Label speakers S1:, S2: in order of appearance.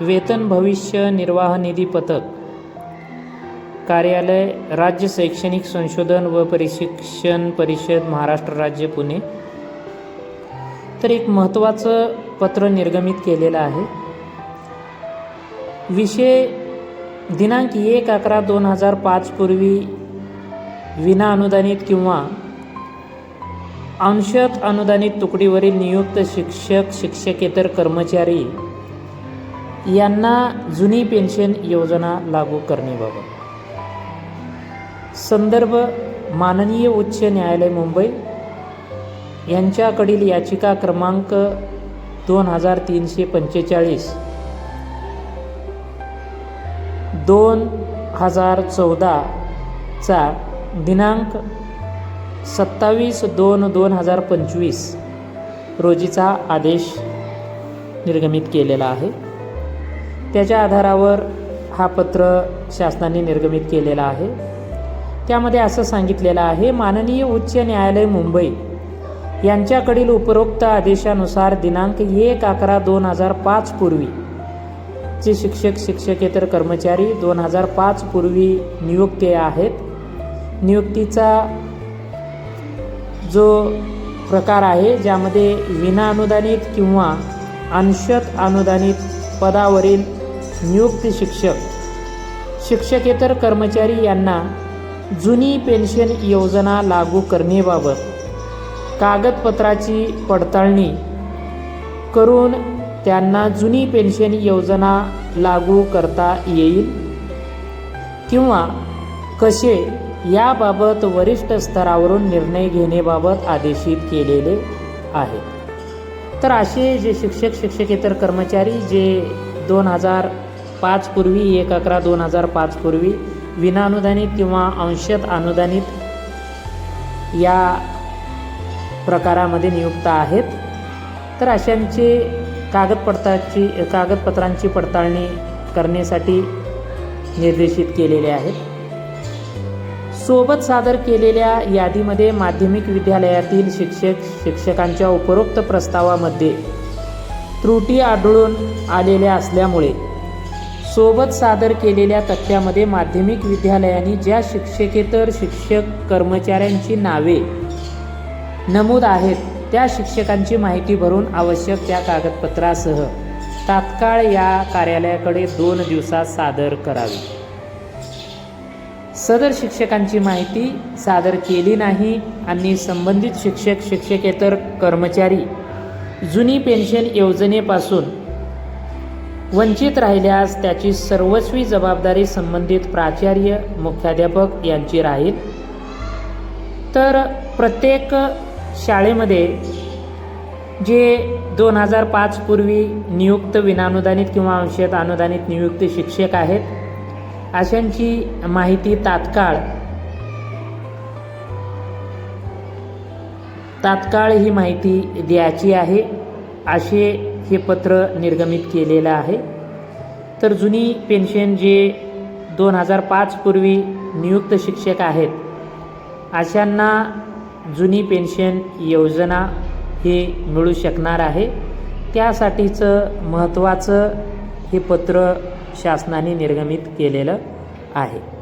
S1: वेतन भविष्य निर्वाह निधी पथक. कार्यालय राज्य शैक्षणिक संशोधन व प्रशिक्षण परिषद महाराष्ट्र राज्य पुणे. तर एक महत्त्वाचं पत्र निर्गमित केलेलं आहे. विषय दिनांक एक अकरा दोन हजार पाच पूर्वी विना अनुदानित किंवा अंशत अनुदानित तुकडीवरील नियुक्त शिक्षक शिक्षकेतर कर्मचारी यांना जुनी पेन्शन योजना लागू करण्याबाबत संदर्भ माननीय उच्च न्यायालय मुंबई यांच्याकडील याचिका क्रमांक दोन हजार तीनशे पंचेचाळीस दोन हजार चौदाचा दिनांक सत्तावीस दोन दोन हजार पंचवीस रोजीचा आदेश निर्गमित केलेला आहे. त्याच्या आधारावर हा पत्र शासनाने निर्गमित केलेला आहे. त्यामध्ये असं सांगितलेलं आहे माननीय उच्च न्यायालय मुंबई यांच्याकडील उपरोक्त आदेशानुसार दिनांक एक अकरा दोन हजार पाच पूर्वी शिक्षक शिक्षकेतर कर्मचारी दोन हजार पाच पूर्वी नियुक्ती आहेत. नियुक्तीचा जो प्रकार आहे ज्यामध्ये विना अनुदानित किंवा अंशत अनुदानित पदावरील नियुक्त शिक्षक. शिक्षकेतर कर्मचारी यांना जुनी पेन्शन योजना लागू करणेबाबत कागदपत्राची पडताळणी करून त्यांना जुनी पेन्शन योजना लागू करता येईल? किंवा कसे याबाबत वरिष्ठ स्तरावरून निर्णय घेण्याबाबत आदेशित केलेले आहे तर असे जे शिक्षक शिक्षकेतर कर्मचारी जे दोन हजार पाच पूर्वी एक अकरा दोन हजार पाच पूर्वी विनानुदानित किंवा अंशत अनुदानित या प्रकारामध्ये नियुक्त आहेत. तर अशांचे कागदपत्राची कागदपत्रांची पडताळणी करण्यासाठी निर्देशित केलेले आहेत. सोबत सादर केलेल्या यादीमध्ये माध्यमिक विद्यालयातील शिक्षक शिक्षकांच्या उपरोक्त प्रस्तावामध्ये त्रुटी आढळून आलेल्या असल्यामुळे सोबत सादर केलेल्या तथ्यामध्ये माध्यमिक विद्यालयांनी ज्या शिक्षकेतर शिक्षक कर्मचाऱ्यांची नावे नमूद आहेत त्या शिक्षकांची माहिती भरून आवश्यक त्या कागदपत्रासह तात्काळ या कार्यालयाकडे दोन दिवसात सादर करावी. सदर शिक्षकांची माहिती सादर केली नाही आणि संबंधित शिक्षक शिक्षकेतर कर्मचारी जुनी पेन्शन योजनेपासून वंचित राहिल्यास त्याची सर्वस्वी जबाबदारी संबंधित प्राचार्य मुख्याध्यापक यांची राहील. तर प्रत्येक शाळेमध्ये जे दोन हजार पाच पूर्वी नियुक्त विनानुदानित किंवा अंशत अनुदानित नियुक्त शिक्षक आहेत अशांची माहिती तात्काळ तात्काळ ही माहिती द्यायची आहे. असे हे पत्र निर्गमित केलेलं आहे. तर जुनी पेन्शन जे दोन हजार पाचपूर्वी नियुक्त शिक्षक आहेत अशांना जुनी पेन्शन योजना हे मिळू शकणार आहे. त्यासाठीचं महत्त्वाचं हे पत्र शासनाने निर्गमित केलेलं आहे.